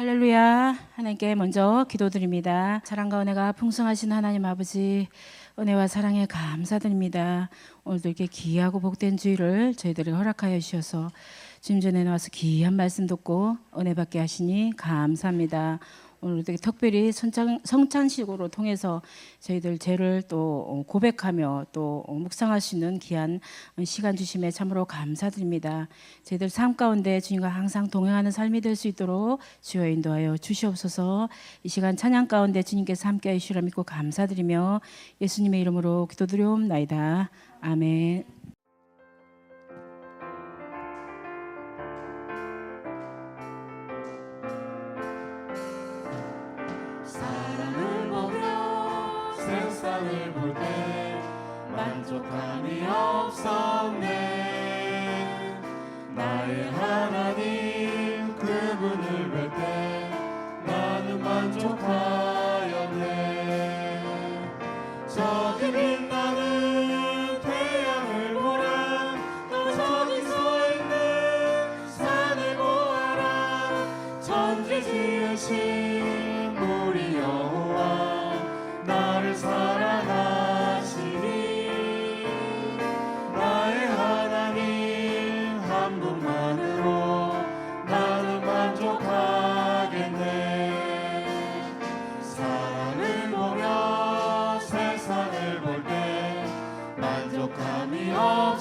할렐루야. 하나님께 먼저 기도드립니다. 사랑과 은혜가 풍성하신 하나님 아버지, 은혜와 사랑에 감사드립니다. 오늘도 이렇게 귀하고 복된 주일을 저희들이 허락하여 주셔서 주님 전에 나와서 귀한 말씀 듣고 은혜 받게 하시니 감사합니다. 오늘도 특별히 성찬, 성찬식으로 통해서 저희들 죄를 또 고백하며 또 묵상할 수 있는 귀한 시간 주심에 참으로 감사드립니다. 저희들 삶 가운데 주님과 항상 동행하는 삶이 될 수 있도록 주여 인도하여 주시옵소서. 이 시간 찬양 가운데 주님께서 함께해 주시라 믿고 감사드리며 예수님의 이름으로 기도드리옵나이다. 아멘. 세상을 볼 때 만족함이 없었네. 나의 하나님 그분을 뵐 때 나는 만족하 만족함이 없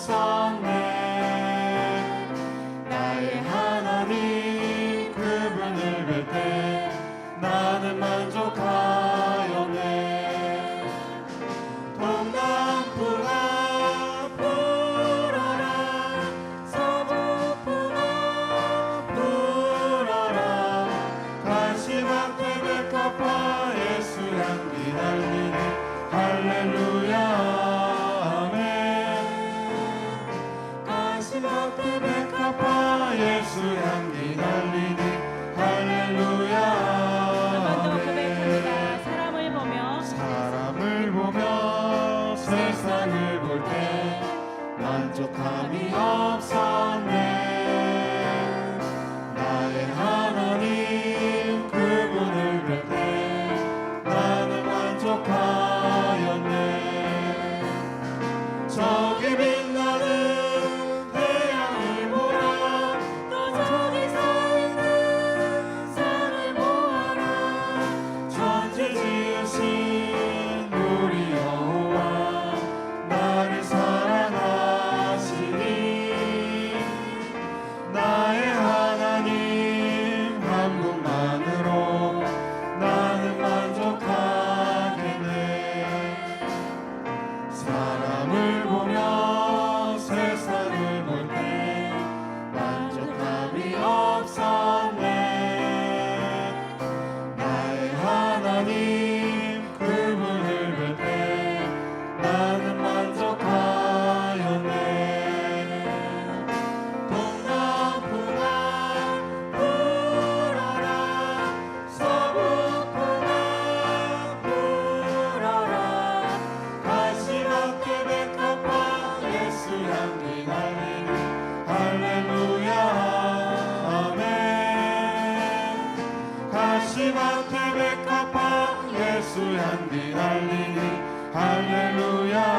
예수 향기 날리니 할렐루야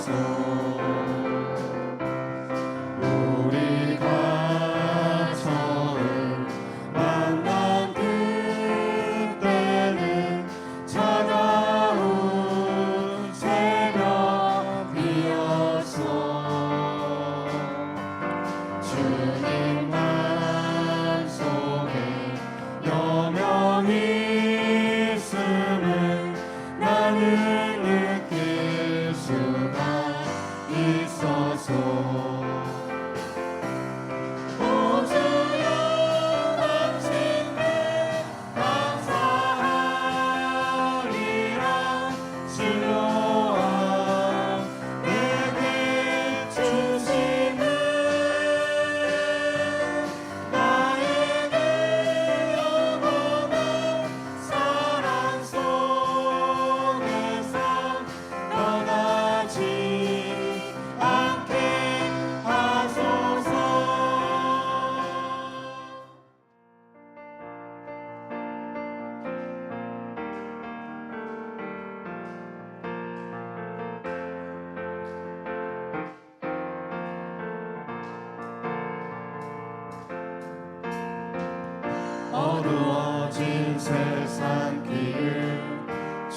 soul.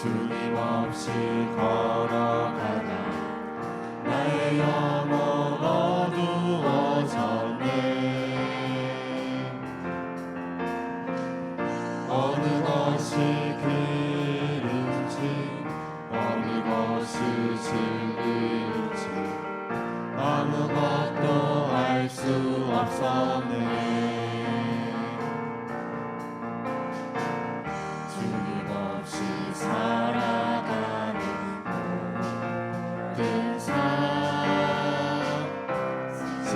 없이 걸어가다. 나의 영혼 어두워졌네. 어느 것이 길인지 어느 것이 진리인지 아무것도 알 수 없었네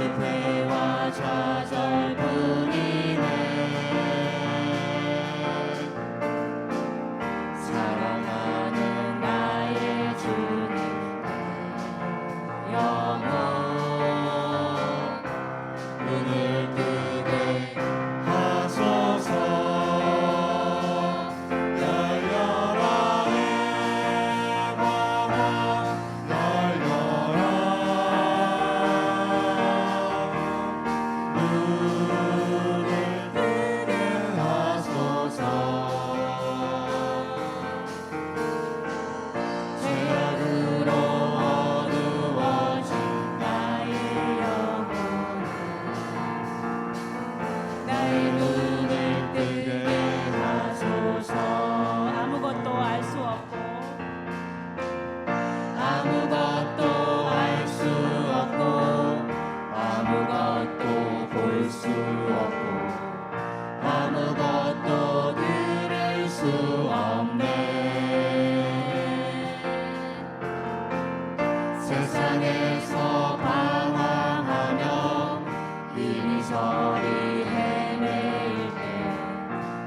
실패와 좌절 세상에서 방황하며 이리저리 헤매일 때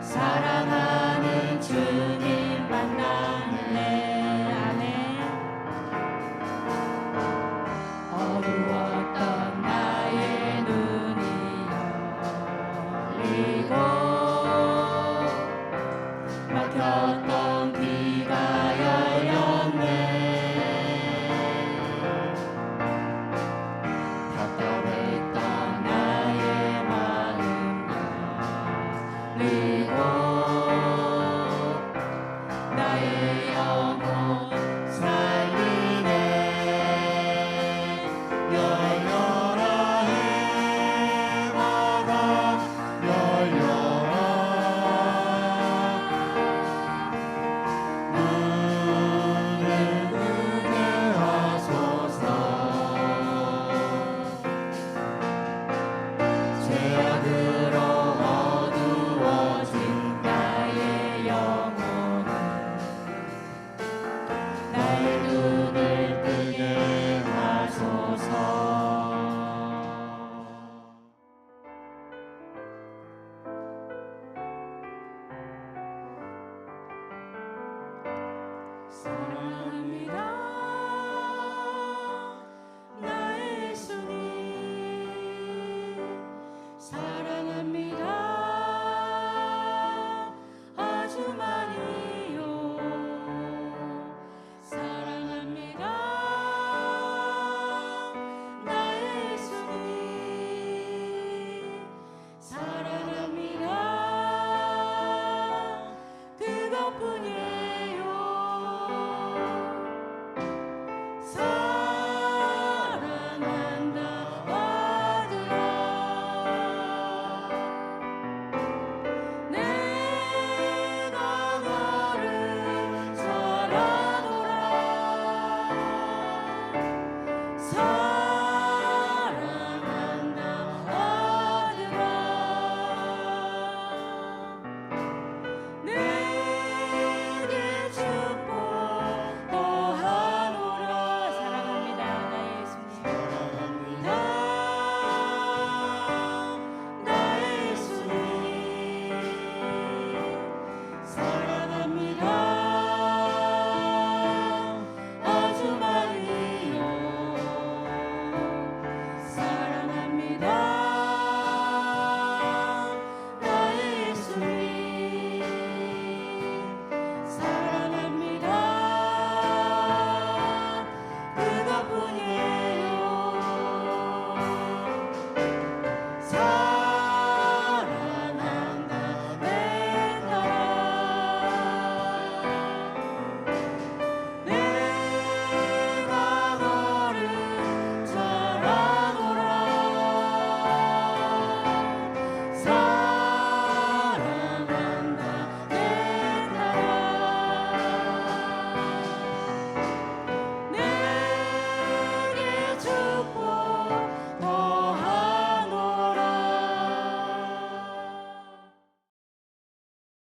사랑하는 주님 만나네 아멘. 어두웠던 나의 눈이 열리고 막혔던